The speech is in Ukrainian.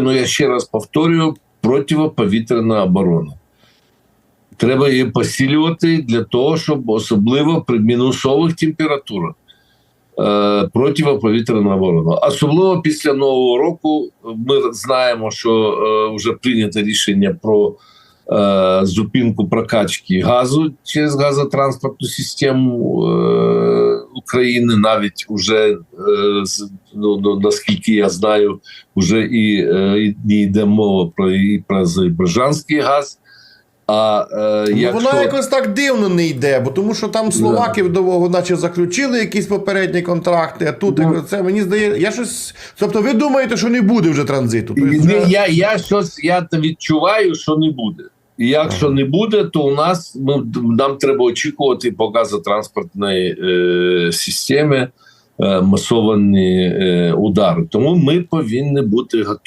Ну я ще раз повторюю: противоповітряна оборона. Треба її посилювати для того, щоб особливо при мінусових температурах е, противоповітряна оборона. Особливо після нового року ми знаємо, що е, вже прийнято рішення про е, зупинку прокачки газу через газотранспортну систему е, України. Навіть уже е, з- ну, ну, наскільки я знаю, вже і, е, і йде мова про і про азербайджанський газ. А е, Ну, якщо... Воно якось так дивно не йде, бо тому що там словаки довго наче заключили якісь попередні контракти, а тут Ну. якось це мені здається, я щось. Тобто, ви думаєте, що не буде вже транзиту? Тобто, вже- я, я щось я відчуваю, що не буде. І якщо не буде, то у нас ну, нам треба очікувати по газотранспортній е, системі е, масовані е, удари. Тому ми повинні бути готові.